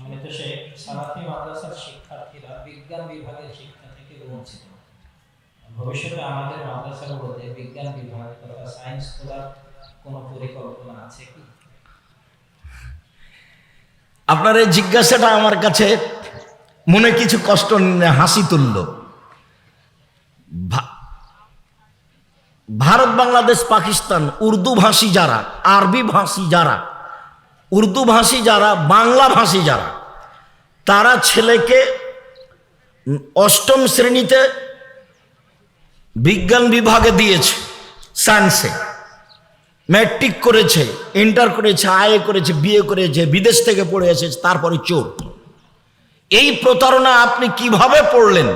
সম্মানিত সালাফি মাদ্রাসার শিক্ষার্থীরা, বিজ্ঞান বিভাগের শিক্ষা থেকে বঞ্চিত ভবিষ্যতে আমাদের মাদ্রাসাগুলোতে বিজ্ঞান বিভাগ তথা সায়েন্স খোলার কোনো পরিকল্পনা আছে কি? আপনার এই জিজ্ঞাসাটা আমার কাছে মনে কিছু কষ্ট হাসি তুলল। ভারত, বাংলাদেশ, পাকিস্তান, উর্দু ভাষী যারা, আরবি ভাষী যারা উর্দু ভাষী যারা, বাংলা ভাষী যারা, তারা ছেলেকে অষ্টম শ্রেণীতে বিজ্ঞান বিভাগে দিয়েছে সায়েন্সে ম্যাট্রিক করেছে ইন্টার করেছে আয়ে করেছে বিয়ে করেছে, বিদেশ থেকে পড়ে এসেছে, তারপরে চোর। এই প্রতারণা আপনি কীভাবে পড়লেন?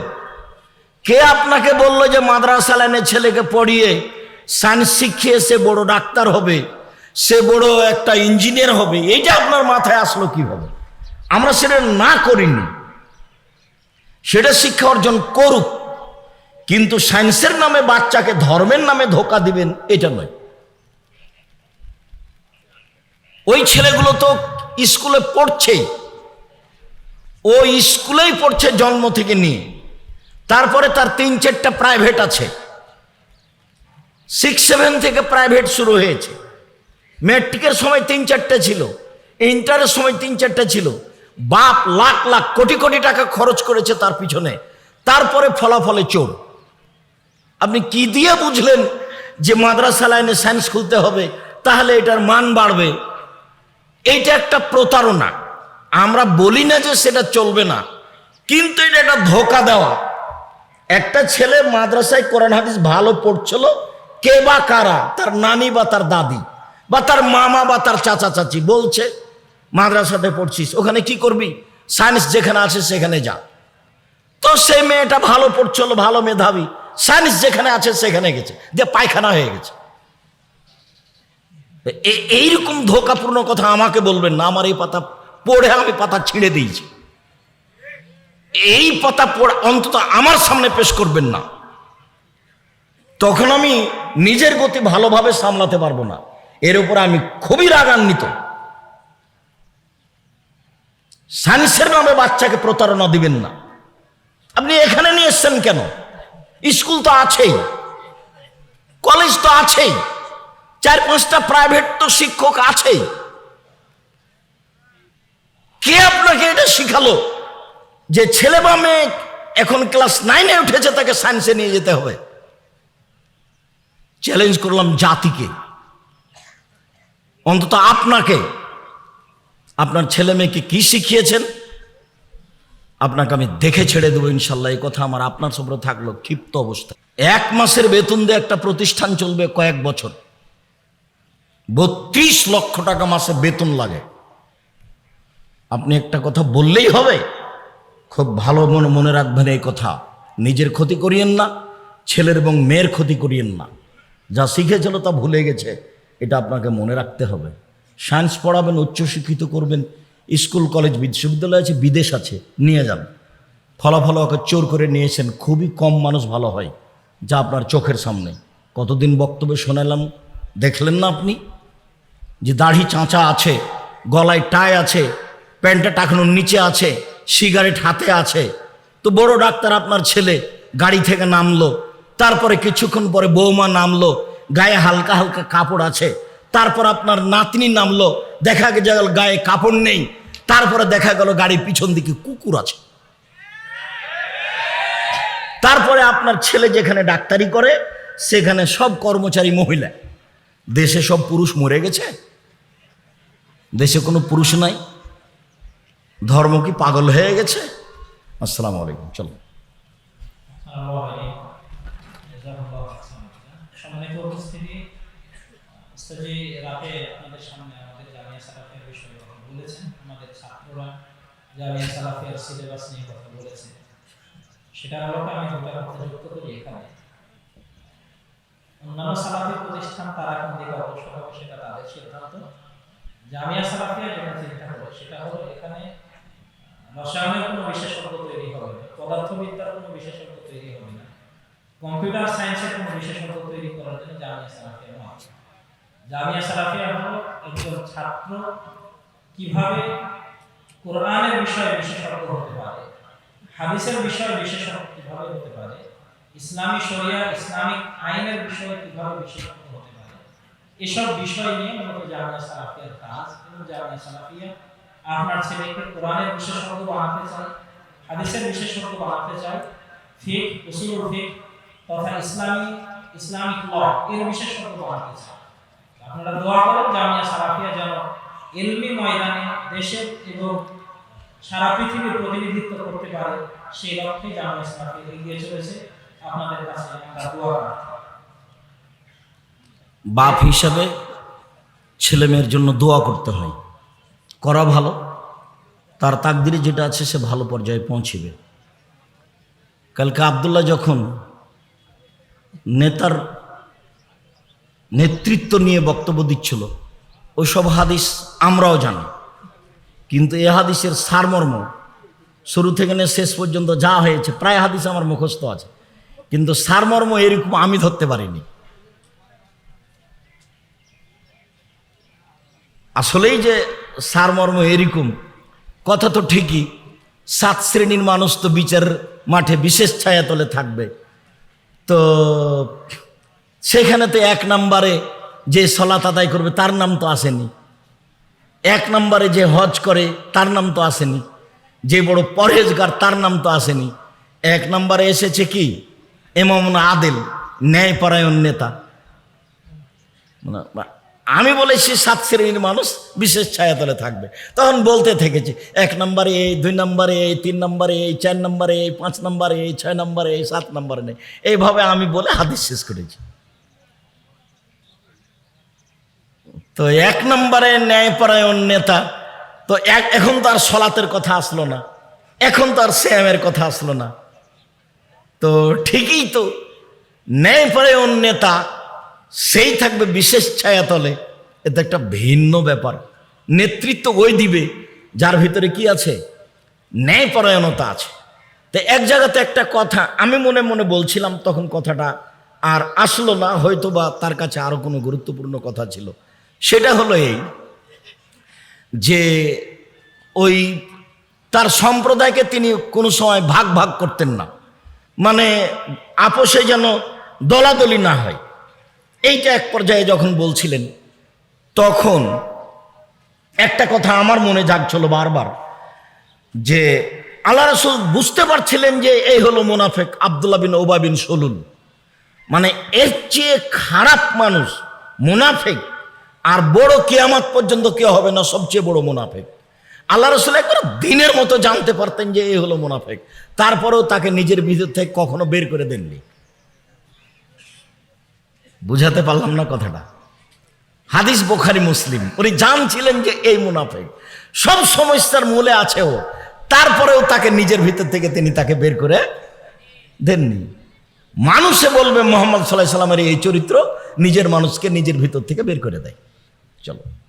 কে আপনাকে বলল যে, মাদ্রাসা লাইনে ছেলেকে পড়িয়ে সায়েন্স শিখিয়ে সে বড় ডাক্তার হবে সে বড় একটা ইঞ্জিনিয়ার হবে। এইটা আপনার মাথায় আসলো কীভাবে? আমরা সেটা না করিনি। সেটা শিক্ষা অর্জন করুক, কিন্তু সায়েন্সের নামে বাচ্চাকে ধর্মের নামে ধোকা দিবেন, এটা নয়। ওই ছেলেগুলো তো স্কুলে পড়ছেই। ও স্কুলেই পড়ছে জন্ম থেকে নিয়ে। তারপরে তার তিন চারটা প্রাইভেট আছে। সিক্স, সেভেন থেকে প্রাইভেট শুরু হয়েছে। ম্যাট্রিকের সময় তিন চারটে ছিল, ইন্টারের সময় তিন চারটে ছিল। বাপ লাখ লাখ কোটি কোটি টাকা খরচ করেছে তার পিছনে। তারপরে ফলাফলে চোর। আপনি কি দিয়ে বুঝলেন যে মাদ্রাসা লাইনে সায়েন্স খুলতে হবে? তাহলে এটার মান বাড়বে। এইটা একটা প্রতারণা। আমরা বলি না যে সেটা চলবে না, কিন্তু এটা একটা ধোকা দেওয়া। একটা ছেলে মাদ্রাসায় কোরআন হাদিস ভালো পড়ছিল, কে বা কারা? তার নানি বা তার দাদি। বা তার মামা বা তার চাচা চাচি বলছে, মাদ্রাসাতে পড়ছিস, ওখানে কি করবি? সায়েন্স যেখানে আছে সেখানে যা। তো সেই মেয়েটা ভালো পড়ছিল ভালো মেধাবী। সায়েন্স যেখানে আছে সেখানে গেছে যে পায়খানা হয়ে গেছে। এইরকম ধোকাপূর্ণ কথা আমাকে বলবেন না, আমার এই পাতা পড়ে আমি পাতা ছিঁড়ে দিয়েছি। এই পাতা পড়ে অন্তত আমার সামনে পেশ করবেন না। তখন আমি নিজের গতি ভালোভাবে সামলাতে পারব না। এর উপর আমি খুবই রাগান্বিত। সায়েন্সের নামে বাচ্চাকে প্রতারণা দিবেন না। আপনি এখানে নিয়ে এসছেন কেন? স্কুল তো আছেই, কলেজ তো আছেই, চার পাঁচটা প্রাইভেট তো শিক্ষক আছেই। কে আপনাকে এটা শিখালো যে ছেলে বা মেয়ে এখন ক্লাস নাইনে উঠেছে তাকে সায়েন্সে নিয়ে যেতে হবে? চ্যালেঞ্জ করলাম জাতিকে। অন্তত আপনাকে, আপনার ছেলে মেয়েকে কি শিখিয়েছেন? আপনাকে আমি দেখে ছেড়ে দেবো ইনশাল্লাহ, এই কথা আমার আপনার সবরে থাকল, ক্ষিপ্ত অবস্থা। এক মাসের বেতন দিয়ে একটা প্রতিষ্ঠান চলবে কয়েক বছর। বত্রিশ লক্ষ টাকা মাসে বেতন লাগে। আপনি একটা কথা বললেই হবে, খুব ভালো মনে মনে রাখবেন এই কথা। নিজের ক্ষতি করিয়েন না, ছেলের এবং মেয়ের ক্ষতি করিয়েন না। যা শিখেছিল তা ভুলে গেছে। এটা আপনাকে মনে রাখতে হবে। সায়েন্স পড়াবেন, উচ্চশিক্ষিত করবেন, স্কুল, কলেজ, বিশ্ববিদ্যালয় আছে, বিদেশ আছে, নিয়ে যান। ফলাফল ওকে চোর করে নিয়েছেন, খুবই কম মানুষ ভালো হয়, যা আপনার চোখের সামনে। কতদিন বক্তব্য শোনালাম, দেখলেন না আপনি? যে দাড়ি চাঁচা আছে, গলায় টাই আছে, প্যান্টটা টাকানোর নিচে আছে, সিগারেট হাতে আছে। তো বড় ডাক্তার আপনার ছেলে গাড়ি থেকে নামলো, তারপরে কিছুক্ষণ পরে বৌমা নামলো গায়ে হালকা হালকা কাপড় আছে। তারপর আপনার নাতনি নামলো দেখা গেল গায়ে কাপড় নেই। তারপরে দেখা গেল গাড়ির পিছন দিকে কুকুর আছে। তারপরে আপনার ছেলে যেখানে ডাক্তারি করে, সেখানে সব কর্মচারী মহিলা। দেশে সব পুরুষ মরে গেছে? দেশে কোনো পুরুষ নাই? ধর্ম কি পাগল হয়ে গেছে? আসসালামু আলাইকুম, চলো। উস্তাদি রাতে আপনাদের সামনে আমাদের জামিয়া সালাফিয়ার বিষয়ে কথা বলেছেন। আমাদের ছাত্ররা জামিয়া সালাফিয়ার সিলেবাস নিয়ে কথা বলেছে। সেটার আলোকে আমি দুটা কথা যুক্ত করি এখানে। অন্যান্য সালাফি প্রতিষ্ঠান তারা কোন দিকে অগ্রসর হবে সেটা তাদের সিদ্ধান্ত। জামিয়া সালাফিয়া যেটা চিন্তা করে সেটা হলো এখানে রসায়নের কোনো বিশেষজ্ঞ তৈরি হবে পদার্থবিদ্যার কোনো বিশেষজ্ঞ তৈরি হবে না। কম্পিউটার সায়েন্সের কোনো বিশেষজ্ঞ তৈরি করার জন্য জামিয়া সালাফিয়া নয় জামিয়া সালাফিয়া হলো একজন ছাত্র। কীভাবে কোরআনের বিষয়ে বিশেষজ্ঞ হতে পারে? হাদিসের বিষয়ে বিশেষজ্ঞ কীভাবে হতে পারে? ইসলামী শরিয়া, ইসলামিক আইনের বিষয়ে কীভাবে বিশেষজ্ঞ হতে পারে? এসব বিষয় নিয়ে মূলত জামিয়া সালাফিয়ার কাজ এবং জামিয়া সালাফিয়া আপনার ছেলেকে কোরআনের বিশেষজ্ঞ বানাতে চায়, হাদিসের বিশেষজ্ঞ বানাতে চায়, ফিক উসুল ফিক তথা ইসলামী, ইসলামিক ল এর বিশেষজ্ঞ বানাতে চায়। আপনারা দোয়া করেন জামিয়া সালাফিয়া যেন এলমি ময়দানে দেশের এবং সারা পৃথিবীর প্রতিনিধিত্ব করতে পারে, সেই লক্ষ্যে জামিয়া সালাফিয়া এগিয়ে চলেছে। আপনাদের কাছে আমরা দোয়া প্রার্থী বাপ হিসাবে ছেলে মেয়ের জন্য দোয়া করতে হয়। করা ভালো, তার তাকদিরে যেটা আছে সে ভালো পর্যায়ে পৌঁছিবে। কালকে আবদুল্লাহ যখন নেতার নেতৃত্ব নিয়ে বক্তব্য দিচ্ছিল। ওইসব হাদিস আমরাও জানি। কিন্তু এ হাদিসের সারমর্ম শুরু থেকে নিয়ে শেষ পর্যন্ত যা হয়েছে, প্রায় হাদিস আমার মুখস্থ আছে। কিন্তু সারমর্ম এরকম আমি ধরতে পারিনি। আসলেই যে সারমর্ম এরকম, কথা তো ঠিকই। সাত শ্রেণির মানুষ তো বিচার মাঠে বিশেষ ছায়াতলে থাকবে। তো সেখানে তো এক নম্বরে যে সলাত আদায় করবে, তার নাম তো আসেনি। এক নম্বরে যে হজ করে, তার নাম তো আসেনি। যে বড় পরহেজগার, তার নাম তো আসেনি। এক নম্বরে এসেছে কি? এমামুন আদেল, ন্যায়পরায়ণ নেতা। মানে আমি বলেছি সাত শ্রেণির মানুষ বিশেষ ছায়াতলে থাকবে। তখন বলতে থেকেছি, এক নম্বরে এই, দুই নম্বরে এই, তিন নম্বরে এই, চার নম্বরে এই, পাঁচ নম্বরে এই, ছয় নম্বরে এই, সাত নম্বরে নেই। এইভাবে আমি বলে হাদিস শেষ করেছি। তো এক নম্বরে ন্যায়পরায়ণ নেতা, তো এক, এখন তো আর সলাতের কথা আসলো না, এখন তো আর শ্যামের কথা আসলো না। তো ঠিকই তো, ন্যায়পরায়ণ নেতা, সেই থাকবে বিশেষ ছায়াতলে, এটা একটা ভিন্ন ব্যাপার। নেতৃত্ব ওই দিবে, যার ভিতরে কি আছে? ন্যায়পরায়ণতা আছে। তো এক জায়গাতে একটা কথা, আমি মনে মনে বলছিলাম তখন কথাটা, আর আসলো না হয়তো বা তার কাছে আরও কোনো গুরুত্বপূর্ণ কথা ছিল। সেটা হলো এই যে ওই তার সম্প্রদায়কে তিনি কোনো সময় ভাগ ভাগ করতেন না। মানে আপোষে যেন দলাদলি না হয়। এইটা এক পর্যায়ে যখন বলছিলেন, তখন একটা কথা আমার মনে জাগছিল বারবার, যে আল্লাহ রসুল বুঝতে পারছিলেন যে এই হলো মোনাফেক আবদুল্লাহ বিন ওবা বিন সলুল মানে এর চেয়ে খারাপ মানুষ মুনাফেক আর বড় কিয়ামত পর্যন্ত কেউ হবে না সবচেয়ে বড় মুনাফেক। আল্লাহ রসুল একবার দিনের মতো জানতে পারতেন যে এই হলো মুনাফেক। তারপরেও তাকে নিজের ভিতর থেকে কখনো বের করে দেননি। বুঝাতে পারলাম না কথাটা। হাদিস বোখারি, মুসলিম। উনি জানছিলেন যে এই মুনাফেক। সব সমস্যার মূলে আছে ও। তারপরেও তাকে নিজের ভিতর থেকে তিনি তাকে বের করে দেননি। মানুষে বলবে মোহাম্মদ সাল্লাহ সাল্লামের এই চরিত্র নিজের মানুষকে নিজের ভিতর থেকে বের করে দেয়। চলো